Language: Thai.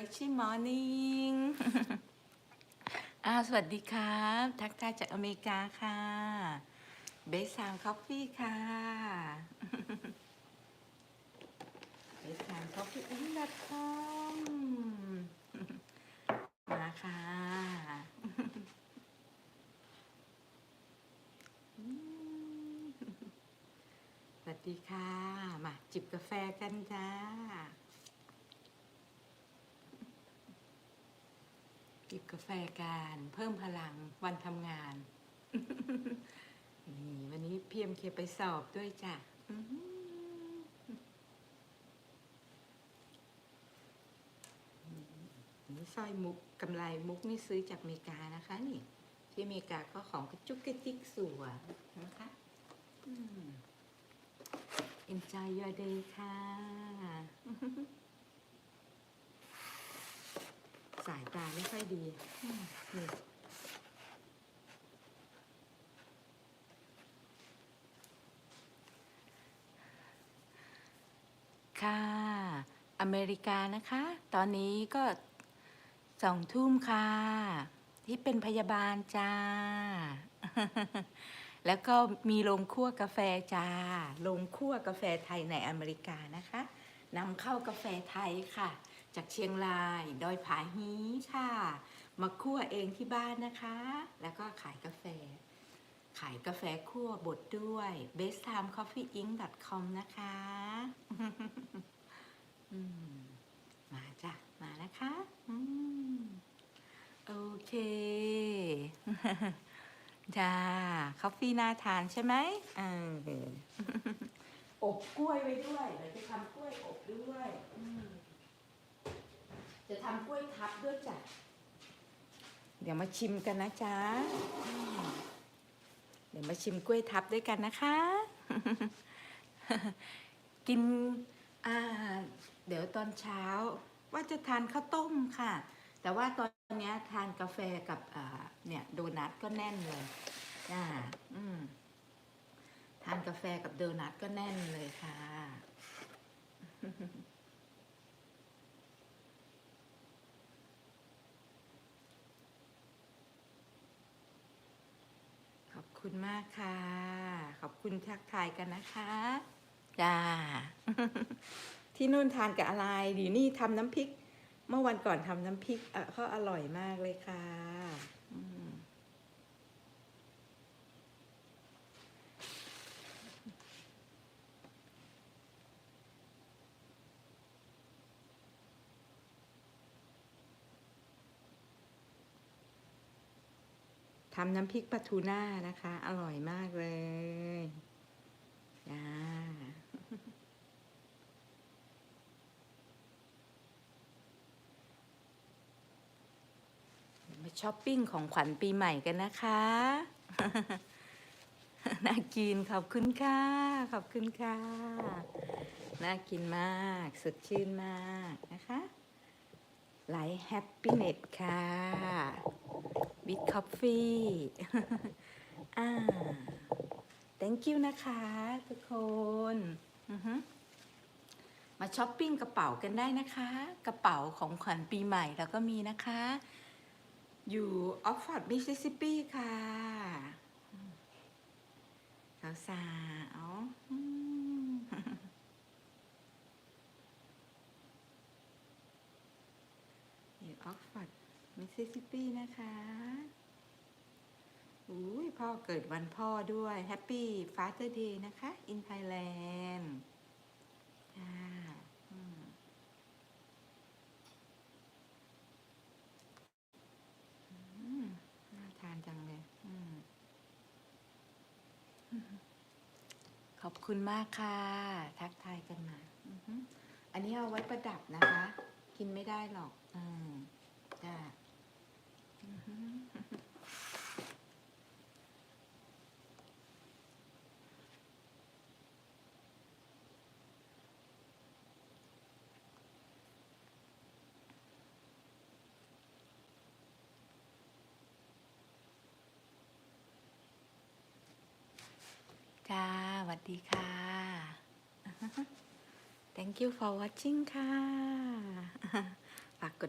Reggie Morning อ่าสวัสดีครับ ทักทายจากอเมริกาค่ะ เบสซามคอฟฟี่ค่ะ เบสซามคอฟฟี่อินดัตคอมมาค่ะ สวัสดีค่ะ มาจิบกาแฟกันจ้า จิบ กาแฟกันเพิ่มพลังวันทำงาน นี่วันนี้พีเอ็มเคไปสอบด้วยจ้ะหือนี่สร้อยมุกกำไรมุกนี่ซื้อจากอเมริกานะคะนี่ ที่อเมริกาก็ของกระจุกกระจิกสวยนะคะอืม enjoy your day ค่ะ สายตาไม่ค่อยดีอืมนี่ค่ะ อเมริกานะคะ ตอนนี้ก็สองทุ่มค่ะ ที่เป็นพยาบาลจ้า แล้วก็มีโรงคั่วกาแฟจ้า โรงคั่วกาแฟไทยในอเมริกานะคะนำเข้ากาแฟไทยค่ะ จากเชียงรายดอยผาฮีค่ะ มาคั่วเองที่บ้านนะคะ แล้วก็ขายกาแฟ ขายกาแฟคั่วบดด้วย best time coffee inc com นะคะ มาจ้ะ มานะคะโอเคจ้าคอฟฟี่น่าทานใช่ไหมอออบกล้วยไว้ด้วยเดี๋ยวจะทำกล้วยอบด้วย จะทำกล้วยทับด้วยจ้ะเดี๋ยวมาชิมกันนะจ๊ะอืมเดี๋ยวมาชิมกล้วยทับด้วยกันนะคะ กินอ่าเดี๋ยวตอนเช้าว่าจะทานข้าวต้มค่ะ แต่ว่าตอนเนี้ยทานกาแฟกับอ่าเนี่ยโดนัทก็แน่นเลยอ่าอืมทานกาแฟกับโดนัทก็แน่นเลยค่ะ ขอบ คุณมากค่ะ ขอบคุณทักทายกันนะคะจ้าที่นู่นทานกับอะไรดีนี่ทำน้ำพริก เมื่อวันก่อนทำน้ำพริกเอ่อเขาอร่อยมากเลยค่ะ ทำน้ำพริกปลาทูน่านะคะ อร่อยมากเลยจ้ามาช้อปปิ้งของขวัญปีใหม่กันนะคะ น่ากินขอบคุณค่ะ ขอบคุณค่ะ น่ากินมากสดชื่นมากนะคะไลท์แฮปปี้เน็ตค่ะ วิดคอฟฟี่อ่า thank you นะคะทุกคนมาช้อปปิ้งกระเป๋ากันได้นะคะ กระเป๋าของขวัญปีใหม่แล้วก็มีนะคะ อยู่ออฟฟอร์ดมิสซิสซิปปีค่ะสาวสาวๆอืมอยู่ออฟฟอร์ดมิส ซิสซิปปีนะคะอุ้ยพ่อเกิดวันพ่อด้วยแฮปปี้ฟา t เ r อร์เดย์นะคะ in Thailand ค่ะอืมน่าทานจังเลยอืมขอบคุณมากค่ะ ทักทายกันมา อันนี้เอาไว้ประดับนะคะ กินไม่ได้หรอก อืมจ้า จ้าสวัสดีค่ะ thank you for watching ค่ะ ฝากกด